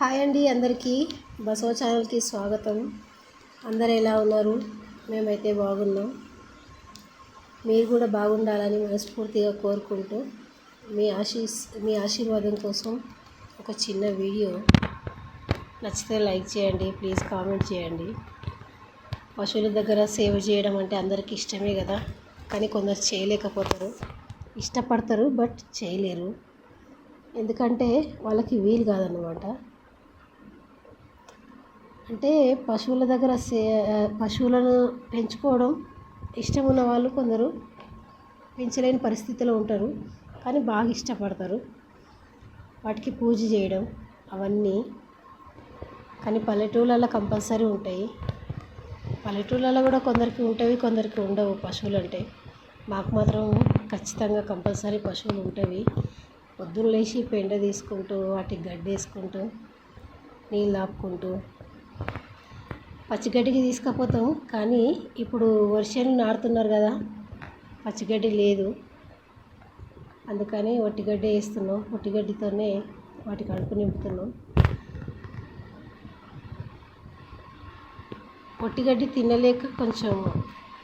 Hi అండి అందరికీ. బసో ఛానల్కి స్వాగతం. అందరు ఎలా ఉన్నారు? మేమైతే బాగున్నాం. మీరు కూడా బాగుండాలని మనస్ఫూర్తిగా కోరుకుంటూ మీ ఆశీస్ మీ ఆశీర్వాదం కోసం ఒక చిన్న వీడియో. నచ్చితే లైక్ చేయండి ప్లీజ్ కామెంట్ చేయండి. పశువుల దగ్గర సేవ చేయడం అంటే అందరికీ ఇష్టమే కదా. కానీ కొందరు చేయలేకపోతారు. ఇష్టపడతారు బట్ చేయలేరు. ఎందుకంటే వాళ్ళకి వీలు కాదన్నమాట. అంటే పశువుల దగ్గర సే పశువులను పెంచుకోవడం ఇష్టం ఉన్న వాళ్ళు కొందరు పెంచలేని పరిస్థితిలో ఉంటారు కానీ బాగా ఇష్టపడతారు. వాటికి పూజ చేయడం అవన్నీ కానీ పల్లెటూళ్ళలో కంపల్సరీ ఉంటాయి. పల్లెటూళ్ళలో కూడా కొందరికి ఉంటవి కొందరికి ఉండవు పశువులు అంటే మాకు మాత్రం ఖచ్చితంగా కంపల్సరీ పశువులు ఉంటవి. పొద్దున్న లేచి పెండ తీసుకుంటూ వాటికి గడ్డి వేసుకుంటూ నీళ్ళు ఆపుకుంటూ పచ్చిగడ్డికి తీసుకుపోతాం. కానీ ఇప్పుడు వర్షాలు నాడుతున్నారు కదా పచ్చిగడ్డి లేదు. అందుకని వట్టిగడ్డే వేస్తున్నాం. వట్టిగడ్డితోనే వాటి కడుపు నింపుతున్నాం. వట్టిగడ్డి తినలేక కొంచెం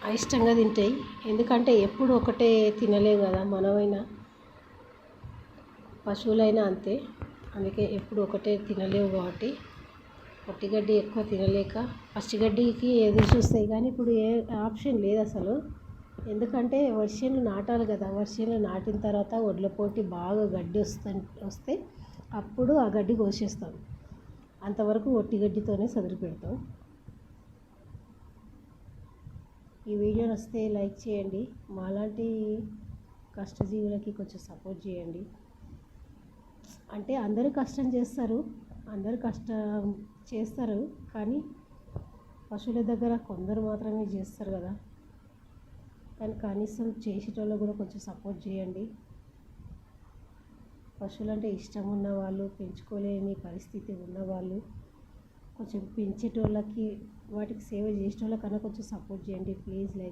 అయిష్టంగా తింటాయి. ఎందుకంటే ఎప్పుడు ఒకటే తినలేం కదా మనమైనా. పశువులైనా అంతే. అందుకే ఎప్పుడు ఒకటే తినలేవు కాబట్టి పొట్టిగడ్డి ఎక్కువ తినలేక పచ్చిగడ్డికి ఎదురు చూస్తాయి కానీ ఇప్పుడు ఏ ఆప్షన్ లేదు అసలు. ఎందుకంటే వర్షాలు నాటాలి కదా వర్షాలు నాటిన తర్వాత వడ్ల పోటీ బాగా గడ్డి వస్తా వస్తే అప్పుడు ఆ గడ్డి కోసేస్తాం. అంతవరకు ఒట్టి గడ్డితోనే సదిరి పెడతాం. ఈ వీడియో వస్తే లైక్ చేయండి. మాలాంటి కష్టజీవులకి కొంచెం సపోర్ట్ చేయండి. అంటే అందరూ కష్టం చేస్తారు. అందరూ కష్టం చేస్తారు కానీ పశువుల దగ్గర కొందరు మాత్రమే చేస్తారు కదా. కానీ కనీసం చేసేటోళ్ళు కూడా కొంచెం సపోర్ట్ చేయండి. పశువులు అంటే ఇష్టం ఉన్న వాళ్ళు పెంచుకోలేని పరిస్థితి ఉన్నవాళ్ళు కొంచెం పెంచేటోళ్ళకి వాటికి సేవ చేసేటోళ్ళకన్నా కొంచెం సపోర్ట్ చేయండి. Please like